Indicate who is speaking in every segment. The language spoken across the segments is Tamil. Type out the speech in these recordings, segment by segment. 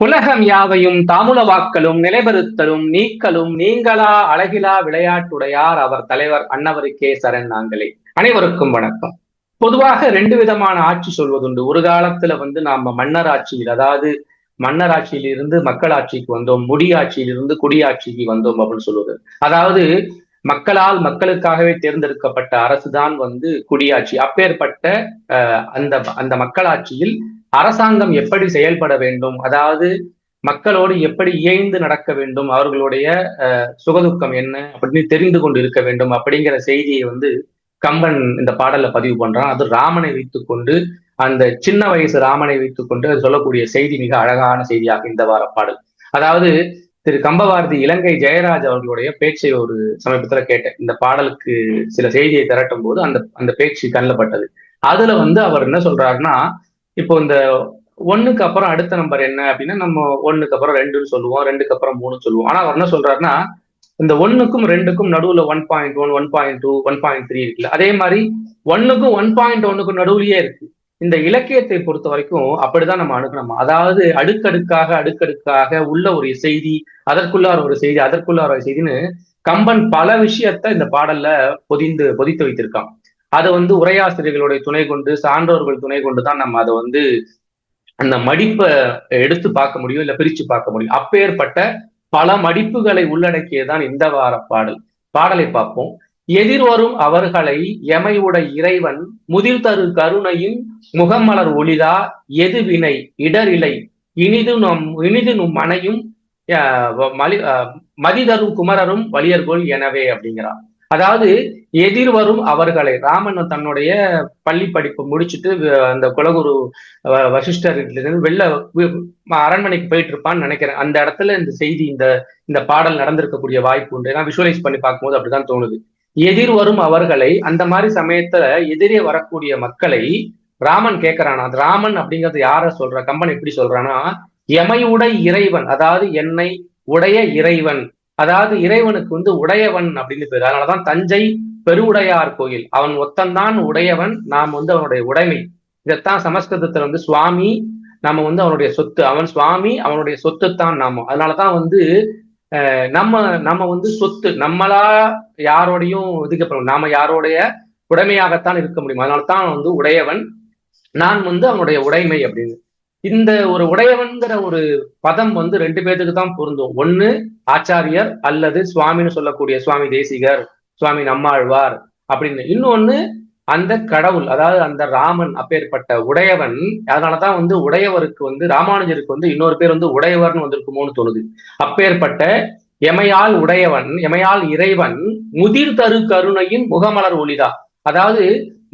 Speaker 1: உலகம் யாவையும் தாமுல வாக்களும் நிலைபெறுத்தலும் நீக்கலும் நீங்களா அழகிலா விளையாட்டுடையார் அவர் தலைவர் அன்னவருக்கே சரண் நாங்களே. அனைவருக்கும் வணக்கம். பொதுவாக ரெண்டு விதமான ஆட்சி சொல்வதுண்டு. ஒரு காலத்துல வந்து நாம மன்னர் ஆட்சியில் அதாவது மன்னர் ஆட்சியில் இருந்து மக்களாட்சிக்கு வந்தோம் முடியாட்சியிலிருந்து குடியாட்சிக்கு வந்தோம் அப்படின்னு சொல்வது. அதாவது மக்களால் மக்களுக்காகவே தேர்ந்தெடுக்கப்பட்ட அரசுதான் வந்து குடியாட்சி. அப்பேற்பட்ட அந்த அந்த மக்களாட்சியில் அரசாங்கம் எப்படி செயல்பட வேண்டும்? அதாவது மக்களோடு எப்படி இயைந்து நடக்க வேண்டும்? அவர்களுடைய சுகதுக்கம் என்ன? அப்படின்னு தெரிந்து கொண்டு இருக்க வேண்டும் அப்படிங்கிற செய்தியை வந்து கம்பன் இந்த பாடல்ல பதிவு பண்றான். அது ராமனை வைத்துக்கொண்டு அந்த சின்ன வயசு ராமனை வைத்துக்கொண்டு அது சொல்லக்கூடிய செய்தி மிக அழகான செய்தியாக இந்த வார பாடல். அதாவது திரு கம்பவாரதி இலங்கை ஜெயராஜ் அவர்களுடைய பேச்சை ஒரு சமீபத்துல கேட்டேன். இந்த பாடலுக்கு சில செய்தியை திரட்டும் போது அந்த அந்த பேச்சு கண்ணப்பட்டது அதுல வந்து அவர் என்ன சொல்றாருன்னா இப்போ இந்த ஒன்னுக்கு அப்புறம் அடுத்த நம்பர் என்ன அப்படின்னா நம்ம ஒன்னுக்கு அப்புறம் ரெண்டுன்னு சொல்லுவோம் ரெண்டுக்கு அப்புறம் மூணு சொல்லுவோம். ஆனா அவர் என்ன சொல்றாருன்னா இந்த ஒன்னுக்கும் ரெண்டுக்கும் நடுவுல one point one one point two one point three இருக்குல்ல. அதே மாதிரி ஒன்னுக்கும் ஒன் பாயிண்ட் ஒன்னுக்கும் நடுவுலயே இருக்கு. இந்த இலக்கியத்தை பொறுத்த வரைக்கும் அப்படிதான் நம்ம அணுகணும்? அதாவது அடுக்கடுக்காக அடுக்கடுக்காக உள்ள ஒரு செய்தி அதற்குள்ளார ஒரு செய்தி அதற்குள்ளார ஒரு செய்தின்னு கம்பன் பல விஷயத்த இந்த பாடல்ல பொதிந்து பொதித்து வைத்திருக்கான். அதை வந்து உரையாசிரியர்களுடைய துணை கொண்டு சான்றோர்கள் துணை கொண்டு தான் நம்ம அதை வந்து அந்த மடிப்பை எடுத்து பார்க்க முடியும் இல்ல பிரிச்சு பார்க்க முடியும். அப்பேற்பட்ட பல மடிப்புகளை உள்ளடக்கியதான் இந்த வார பாடல். பாடலை பார்ப்போம். எதிர்வரும் அவர்களை எமையுட இறைவன் முதிர் தரு கருணையின் முகமலர் ஒளிதா எதுவினை இடரிலை இனிது நம் இனிது நும் மனையும் மலி மதிதரும் குமரரும் வலியர்கோள் எனவே அப்படிங்கிறார். அதாவது எதிர்வரும் அவர்களை. ராமன் தன்னுடைய பள்ளி படிப்பு முடிச்சுட்டு அந்த குலகுரு வசிஷ்டர் வெளில அரண்மனைக்கு போயிட்டு இருப்பான்னு நினைக்கிறேன். அந்த இடத்துல இந்த செய்தி இந்த இந்த பாடல் நடந்திருக்கக்கூடிய வாய்ப்பு உண்டு. ஏன்னா விஷுவலைஸ் பண்ணி பார்க்கும்போது அப்படிதான் தோணுது. எதிர்வரும் அவர்களை அந்த மாதிரி சமயத்துல எதிரே வரக்கூடிய மக்களை ராமன் கேட்கிறானா அது ராமன் அப்படிங்கறது யார சொல்ற? கம்பன் எப்படி சொல்றானா எமையுடை இறைவன் அதாவது என்னை உடைய இறைவன் அதாவது இறைவனுக்கு வந்து உடையவன் அப்படின்னு பேர். அதனாலதான் தஞ்சை பெருவுடையார் கோயில். அவன் ஒத்தன்தான் உடையவன் நாம் வந்து அவனுடைய உடைமை. இதைத்தான் சமஸ்கிருதத்துல வந்து சுவாமி நம்ம வந்து அவனுடைய சொத்து. அவன் சுவாமி அவனுடைய சொத்து தான் நாம. அதனாலதான் வந்து நம்ம நம்ம வந்து சொத்து. நம்மளா யாரோடையும் இதுக்கப்படும் நாம யாரோடைய உடைமையாகத்தான் இருக்க முடியும். அதனால தான் வந்து உடையவன். நான் வந்து அவனுடைய உடைமை அப்படின்னு. இந்த ஒரு உடையவன்கிற ஒரு பதம் வந்து ரெண்டு பேர்த்துக்கு தான் பொருந்தும். ஒன்னு ஆச்சாரியர் அல்லது சுவாமின்னு சொல்லக்கூடிய சுவாமி தேசிகர் சுவாமி நம்மாழ்வார் அப்படின்னு. இன்னொன்னு அந்த கடவுள் அதாவது அந்த ராமன் அப்பேற்பட்ட உடையவன் அதனாலதான் வந்து உடையவருக்கு வந்து ராமானுஜருக்கு வந்து இன்னொரு பேர் வந்து உடையவர்னு வந்திருக்குமோன்னு தோணுது. அப்பேற்பட்ட எமையால் உடையவன் எமையால் இறைவன் முதிர் தரு கருணையின் முகமலர் ஒளிதா. அதாவது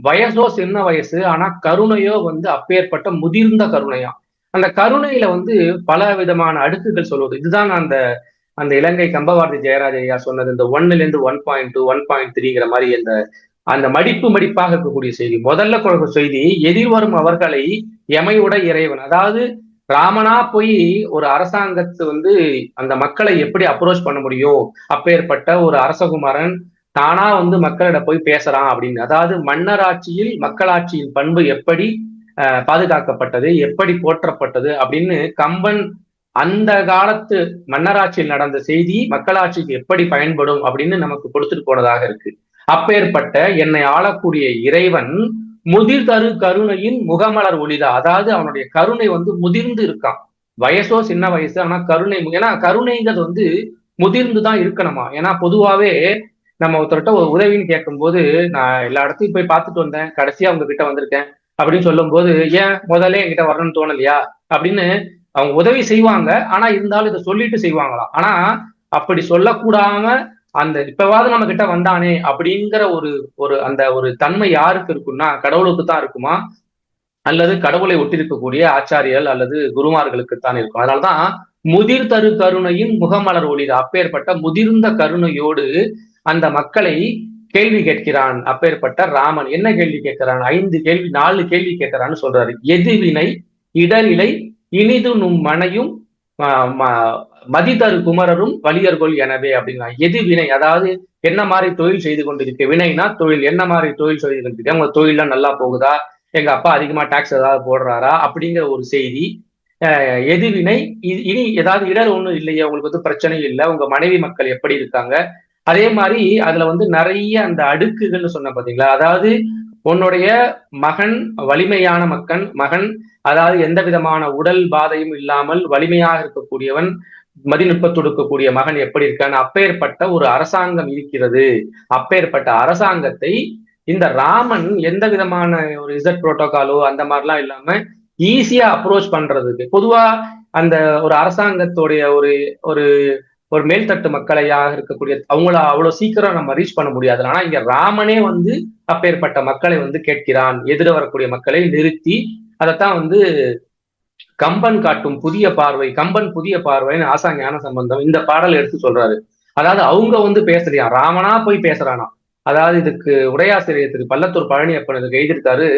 Speaker 1: வயசோ சின்ன வயசு ஆனா கருணையோ வந்து அப்பேற்பட்ட முதிர்ந்த கருணையா. அந்த கருணையில வந்து பல விதமான அடுக்குகள் சொல்வது. இதுதான் அந்த அந்த இலங்கை கம்பவாரதி ஜெயராஜ் ஐயா சொன்னது இந்த ஒன்னுல இருந்து one point two one point த்ரீங்கிற மாதிரி அந்த அந்த மடிப்பு மடிப்பாக இருக்கக்கூடிய செய்தி. முதல்ல கொடுக்க செய்தி எதிர்வரும் அவர்களை எமையுட இறைவன். அதாவது ராமனா போய் ஒரு அரசாங்கத்து வந்து அந்த மக்களை எப்படி அப்ரோச் பண்ண முடியும்? அப்பேற்பட்ட ஒரு அரசகுமாரன் தானா வந்து மக்களிடம் போய் பேசுறான் அப்படின்னு. அதாவது மன்னராட்சியில் மக்களாட்சியின் பண்பு எப்படி பாதுகாக்கப்பட்டது எப்படி போற்றப்பட்டது அப்படின்னு கம்பன் அந்த காலத்து மன்னராட்சியில் நடந்த செய்தி மக்களாட்சிக்கு எப்படி பயன்படும் அப்படின்னு நமக்கு கொடுத்துட்டு போனதாக இருக்கு. அப்பேற்பட்ட என்னை ஆளக்கூடிய இறைவன் முதிர் தரு கருணையின் முகமலர் ஒளிதா. அதாவது அவனுடைய கருணை வந்து முதிர்ந்து இருக்கான். வயசோ சின்ன வயசு ஆனா கருணை ஏன்னா கருணைங்கிறது வந்து முதிர்ந்து தான் இருக்கணுமா? ஏன்னா பொதுவாவே நம்ம ஒருத்தர்கிட்ட ஒரு உதவின்னு கேட்கும்போது நான் எல்லா இடத்தையும் போய் பார்த்துட்டு வந்தேன். கடைசியா அவங்க கிட்ட வந்திருக்கேன். அப்படின்னு சொல்லும் போது ஏன் முதல்ல என்கிட்ட வரணும்னு தோணலையா? அப்படின்னு அவங்க உதவி செய்வாங்க. ஆனா இருந்தாலும் இதை சொல்லிட்டு செய்வாங்களாம். ஆனா அப்படி சொல்லக்கூடாம அந்த இப்பவாவது நம்ம கிட்ட வந்தானே அப்படிங்கிற ஒரு ஒரு அந்த ஒரு தன்மை யாருக்கு இருக்குன்னா கடவுளுக்கு தான் இருக்குமா? அல்லது கடவுளை ஒட்டிருக்கக்கூடிய ஆச்சாரியர்கள் அல்லது குருமார்களுக்கு தான் இருக்கும். அதனாலதான் முதிர் தரு கருணையின் முகமலர் ஒளிது அப்பேற்பட்ட முதிர்ந்த கருணையோடு அந்த மக்களை கேள்வி கேட்கிறான் அப்பேற்பட்ட ராமன். என்ன கேள்வி கேட்கிறான்? ஐந்து கேள்வி நாலு கேள்வி கேட்கிறான்னு சொல்றாரு. எதிர்வினை இடநிலை இனிது நும் மனையும் மதிதரு குமரரும் வலியர்கொள் எனவே அப்படின்னா எது வினை அதாவது என்ன மாதிரி தொழில் செய்து கொண்டிருக்கு? வினைனா தொழில். என்ன மாதிரி தொழில் செய்து கொண்டிருக்கு? உங்க தொழிலாம் நல்லா போகுதா? எங்க அப்பா அதிகமா டாக்ஸ் ஏதாவது போடுறாரா? அப்படிங்கிற ஒரு செய்தி. எதிர்வினை இனி ஏதாவது இடர் ஒண்ணும் இல்லையே உங்களுக்கு வந்து பிரச்சனை இல்லை. உங்க மனைவி மக்கள் எப்படி இருக்காங்க? அதே மாதிரி அதுல வந்து நிறைய அந்த அடுக்குகள்னு சொன்ன பாத்தீங்களா? அதாவது உன்னுடைய மகன் வலிமையான மக்கன் மகன் அதாவது எந்த விதமான உடல் பாதையும் இல்லாமல் வலிமையாக இருக்கக்கூடியவன் மதிநுட்பத்து கொடுக்கக்கூடிய மகன் எப்படி இருக்கான்னு அப்பேற்பட்ட ஒரு அரசாங்கம் இருக்கிறது. அப்பேற்பட்ட அரசாங்கத்தை இந்த ராமன் எந்த விதமான ஒரு இசட் புரோட்டோகாலோ அந்த மாதிரிலாம் இல்லாம ஈஸியா அப்ரோச் பண்றதுக்கு பொதுவா அந்த ஒரு அரசாங்கத்துடைய ஒரு ஒரு ஒரு மேல்தட்டு மக்களையாக இருக்கக்கூடிய அவங்கள அவ்வளவு சீக்கிரம் நம்ம ரீச் பண்ண முடியாது. ஆனா இங்க ராமனே வந்து அப்பேற்பட்ட மக்களை வந்து கேட்கிறான். எதிர வரக்கூடிய மக்களை நிறுத்தி அதைத்தான் வந்து கம்பன் காட்டும் புதிய பார்வை கம்பன் புதிய பார்வைன்னு ஆசா ஞான சம்பந்தம் இந்த பாடல் எடுத்து சொல்றாரு. அதாவது அவங்க வந்து பேசலையா ராமனா போய் பேசுறானா? அதாவது இதுக்கு உரையாசிரியர் திரு பள்ளத்தூர் பழனியப்பன் இதுக்கு எழுதியிருக்காரு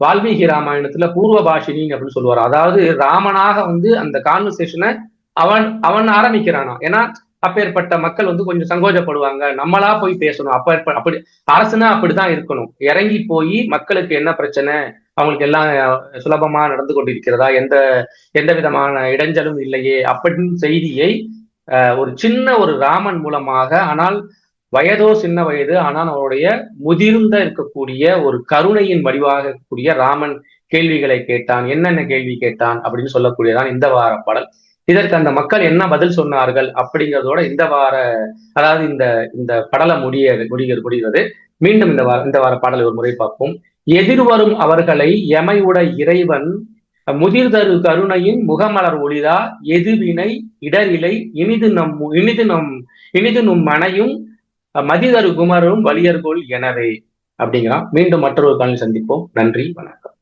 Speaker 1: வால்மீகி ராமாயணத்துல பூர்வ பாஷினி அப்படின்னு சொல்லுவார். அதாவது ராமனாக வந்து அந்த கான்வர்சேஷனை அவன் அவன் ஆரம்பிக்கிறானா? ஏன்னா அப்பேற்பட்ட மக்கள் வந்து கொஞ்சம் சங்கோஜப்படுவாங்க. நம்மளா போய் பேசணும். அப்ப அப்படி அரசுனா அப்படிதான் இருக்கணும். இறங்கி போய் மக்களுக்கு என்ன பிரச்சனை? அவங்களுக்கு எல்லாம் சுலபமா நடந்து கொண்டிருக்கிறதா? எந்த எந்த விதமான இடைஞ்சலும் இல்லையே? அப்படின்னு செய்தியை ஒரு சின்ன ஒரு ராமன் மூலமாக ஆனால் வயதோ சின்ன வயது ஆனால் அவருடைய முதிர்ந்த இருக்கக்கூடிய ஒரு கருணையின் வடிவாக இருக்கக்கூடிய ராமன் கேள்விகளை கேட்டான். என்னென்ன கேள்வி கேட்டான்? அப்படின்னு சொல்லக்கூடியதான் இந்த வார பாடல். இதற்கு அந்த மக்கள் என்ன பதில் சொன்னார்கள் அப்படிங்கிறதோட இந்த வார அதாவது இந்த இந்த படலை முடிய முடிகிறது முடிகிறது. மீண்டும் இந்த வார இந்த வார பாடலை ஒரு முறை பார்ப்போம். எதிர்வரும் அவர்களை எமையுட இறைவன் முதிர்தரு கருணையின் முகமலர் ஒளிதா எதுவினை இடரிலை இனிது நம் இனிது நம் இனிது நும் மனையும் மதிதரு குமரும் வலியர்கோள் எனவே. அப்படிங்கிறான். மீண்டும் மற்றொரு காலில் சந்திப்போம். நன்றி வணக்கம்.